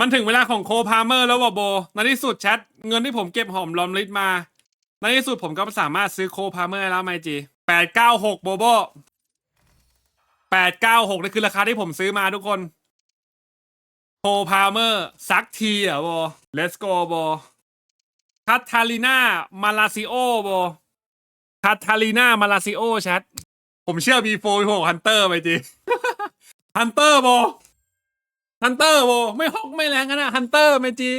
มันถึงเวลาของโคพาเมอร์แล้ววะโบ ในที่สุดแชทเงินที่ผมเก็บหอมรอมริบมา ในที่สุดผมก็สามารถซื้อโคพาเมอร์แล้วไมจีแปดเก้าหกโบโบแปดเก้าหกนี่คือราคาที่ผมซื้อมาทุกคนโคพาเมอร์ซักทีอะโบ let's go โบคัตทาลีนามาลาซิโอโบคัตทาลีนามาลาซิโอแชทผมเชื่อ B4 6ฮันเตอร์ไปจีฮันเตอร์โบ ฮันเตอร์โบไม่ฮอกไม่แรงกันนะฮันเตอร์เมจี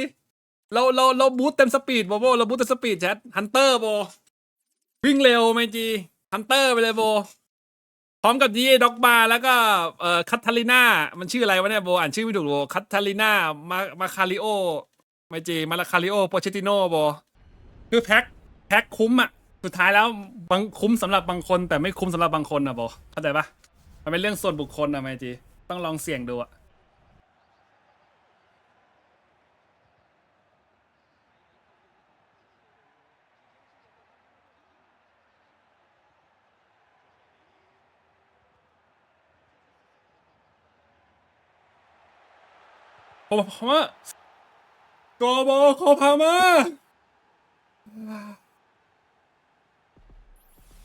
เราเราเราบูตเต็มสปีดโบโบเราบูตเต็มสปีดแชทฮันเตอร์โบวิ่งเร็วเมจีฮันเตอร์ไปเลยโบพร้อมกับดีด็อกบาแล้วก็เอ่อคัตทาลิน่ามันชื่ออะไรวะเนี่ยโบอ่านชื่อไม่ถูกโบคัตทาลิน่ามามาคาริโอเมจีมาลาคาริโอโปเชติโนโบคือแพ็คแพ็คคุ้มอะสุดท้ายแล้วบางคุ้มสำหรับบางคน แต่ไม่คุ้มสำหรับบางคนอะโบเข้าใจปะมันเป็นเรื่องส่วนบุคคลอะเมจีต้องลองเสี่ยงดูอะ โคพามาโกโบโคพามา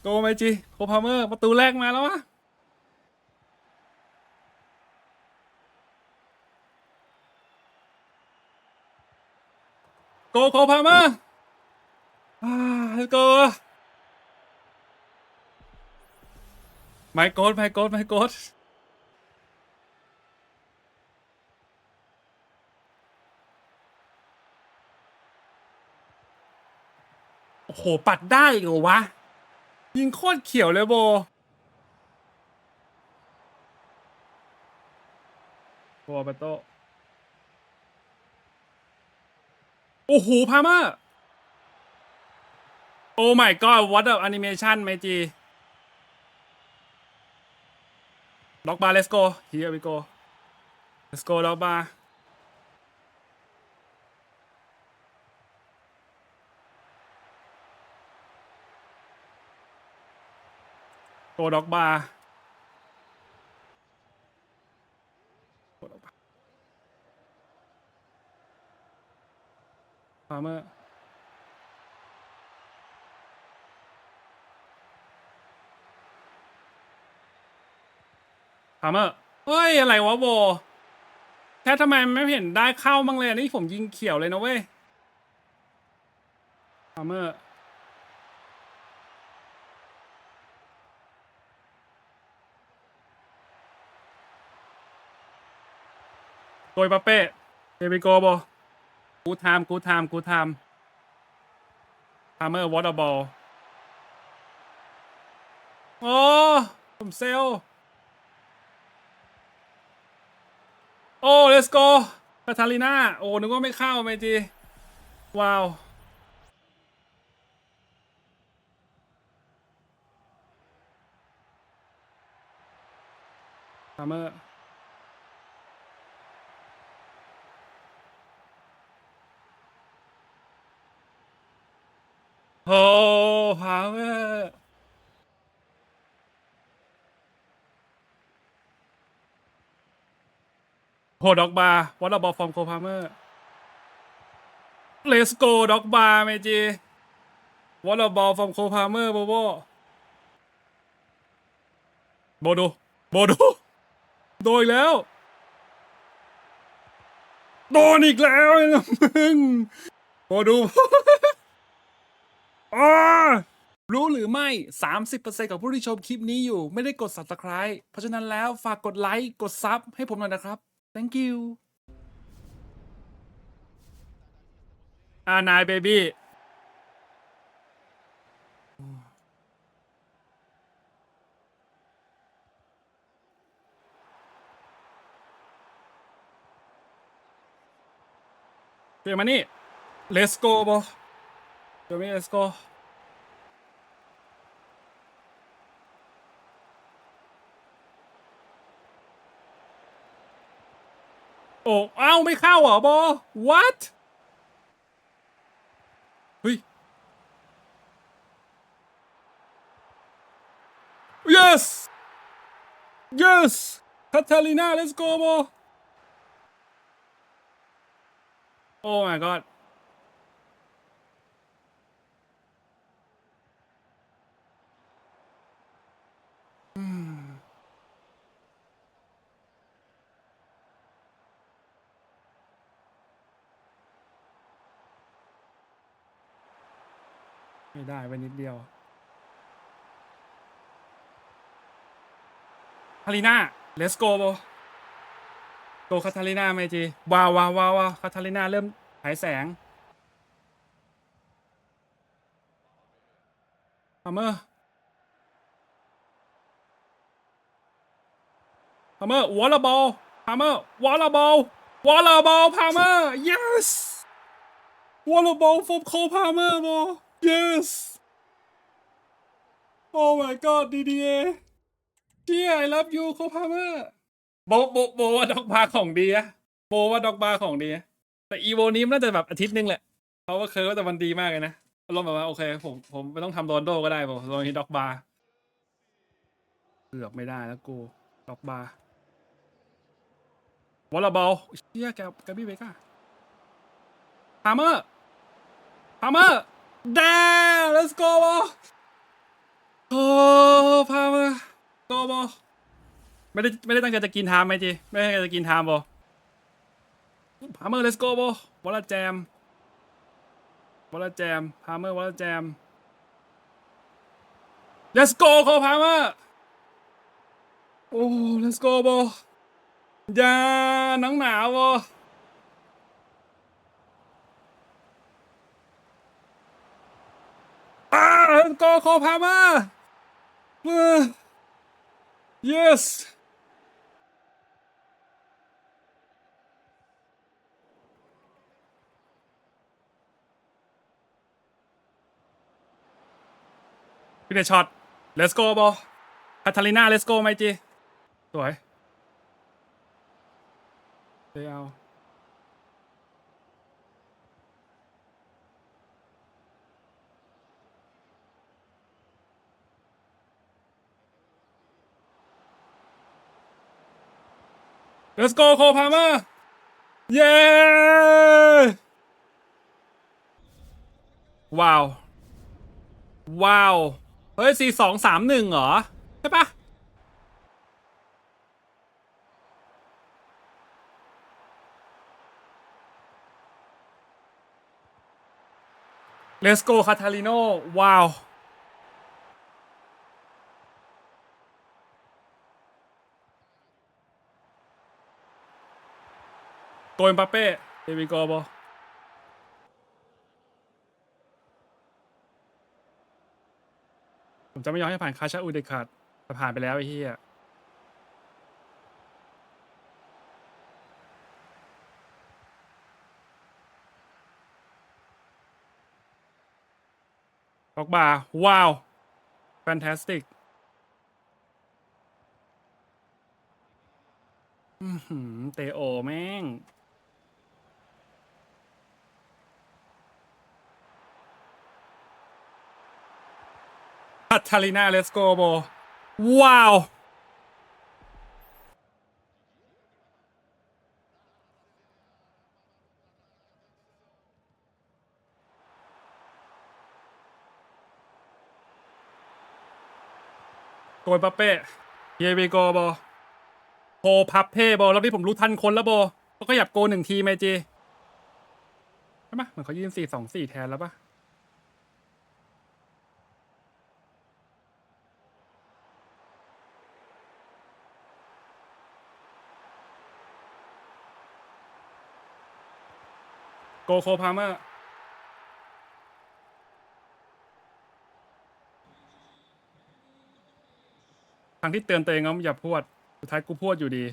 โกไมจีโคพาเมอร์ประตูแรกมาแล้ววะโกโคพามาอ่า let's go ไม่โกดไม่โกดไม่โกด อ้โห ปัดได้เหรอวะ ยิงโคตรเขียวเลยโบ โบเบโต โอ้โห พามาโอ้ my god what a animation ไมจีล็อกบาร์ let's go here we go let's go ล็อกบาร์ โกด็อกบาร์ฟาร์เมอร์ฟาร์เมอร์เฮ้ย อะไรวะโบแค่ทำไมไม่เห็นได้เข้าบ้างเลยอันนี่ผมยิงเขียวเลยนะเว้ยฟาร์เมอร์ โดยปาเป้เฮบิโกโบกูไทม์กูไทม์กูไทม์ทามเมอร์วอเตอร์บอลโอ้ผมเซลโอ้ let's go คาทาลิน่าโอ้นึกว่าไม่เข้าเมจี ว้าวทามเมอร์ โอ้พาเมอร์โหด็อกบาร์วอลเลย์บอลฟอร์มโคพาเมอร์เลสโกด็อกบาร์เมจีวอลเลย์บอลฟอร์มโคพาเมอร์โบโบโบดูโบดูโดนอีกแล้ว โดนอีกแล้วไอ้มึงโบดู อารู้หรือไม่ 30%ของผู้ที่ชมคลิปนี้อยู่ไม่ได้กด subscribe เพราะฉะนั้นแล้วฝากกดไลค์ กดซับให้ผมหน่อยนะครับ thank you อ่านายเบบี้เดี๋ยวมานี่ let's go บอเดี๋ยวมา let's go โอ้เอ้าไม่เข้าเหรอบอ what เฮ้ย yes yes คาทาลิน่า let's go บอโอ้ my god อืม ไม่ได้ไปนิดเดียวคาริน่า let's go โบโกคาทาลิน่าไหมจีว้าวว้าวว้าวคาทาลิน่าเริ่มฉายแสงพามเมอร์พามเมอร์วอลเลย์บอลพามเมอร์วอลเลย์บอลวอลเลย์บอลพามเมอร์ yes วอลเลย์บอล from Cole Palmer บอ yes oh my god DDA เชี่ย I love you Cole Palmer โบโบโบว่าด็อกบาร์ของดีอะโบว่าด็อกบาร์ของดีอะแต่อีโวนี้มันน่าจะแบบอาทิตย์นึงแหละเพราว่าเคยว่าแต่มันดีมากเลยนะอารมณ์แบบว่าโอเคผมผมไม่ต้องทำโรนโดก็ได้ผมโรนที่ด็อกบาร์เกือบไม่ได้แล้วกูด็อกบาร์วอลเลย์บอลเชี่ยแกแกบี้เบก้าพาเมอร์พาเมอร์ แดน let's go บอโอ้พามอร์ go บอไม่ได้ไม่ได้ตั้งใจจะกินไทม์ไหมจีไม่ได้ตั้งใจจะกินไทม์บอพาเมอร์ let's go บอวอลลาแจมวอลลาแจมพาเมอร์วอลลาแจม let's go เขาพาเมอร์โอ้ let's go บออย่าหนังหนาวบอ อ่า let's go เขาพาเมอ Yes พี่เดชช็อต let's go บอคาทาลิน่า let's go ไหมจี สวยเดี๋ยว let's go โคพามาเย้ว้าว ว้าว เฮ้ยสี่สองสามหนึ่งเหรอ ใช่ปะ Let's go คาทาลิโนว้าว โกยมปาเป้เดวิโกบอผมจะไม่ยอมให้ผ่านคาชาอูเดคาดแต่ผ่านไปแล้วไอ้เหี้ยออกบาว้าว แฟนตาสติกอือหือเตโอแม่ง คาทาลินาเลสโกโบ ว้าว โกยปาเป้เยเบโกโบโพพับเพ่บอลรอบนี้ผมรู้ทันคนแล้วโบก็หยับโกหนึ่งทีไหมจีใช่ปะเหมือนเขายืนสี่สองสี่แทนแล้วปะ กโคพามอร์ทางที่เตือนตัวเองว่าอย่าพูดสุดท้ายกูพูดอยู่ดี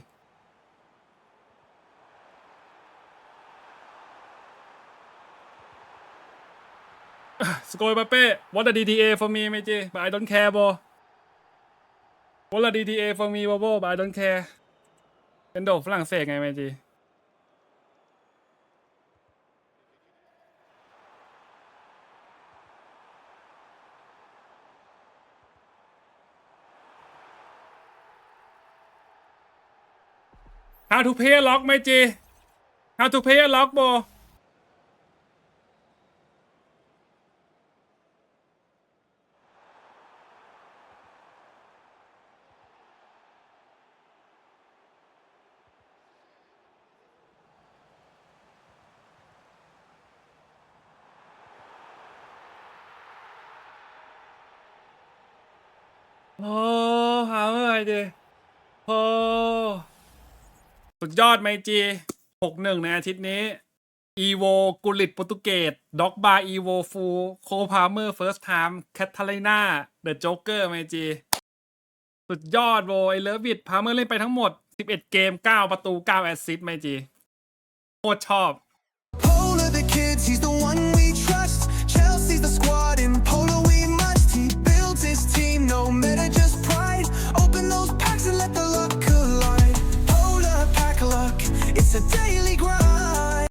สโกยปาเป้ what a DTA for me ไม่จี but I don't care บอ what a DTA for me บอบ but I don't care เป็นโดฝรั่งเศสไงไม่จี How to play lock ไหมจี How to play lock โบโอ้หาไม่ไหวเดโอ้ สุดยอดไมจีหกหนึ่งในอาทิตย์นี้อีโวกุลิตโปรตุเกสด็อกบาอีโวฟูโคพาเมอร์เฟิร์สไทม์แคทเธอรีนาเดอะโจ๊กเกอร์ไมจีสุดยอดโวไอเลิฟวิดพาเมอร์เล่นไปทั้งหมด 11 เกม 9 ประตู 9 แอสซิสต์ไมจีโคตรชอบ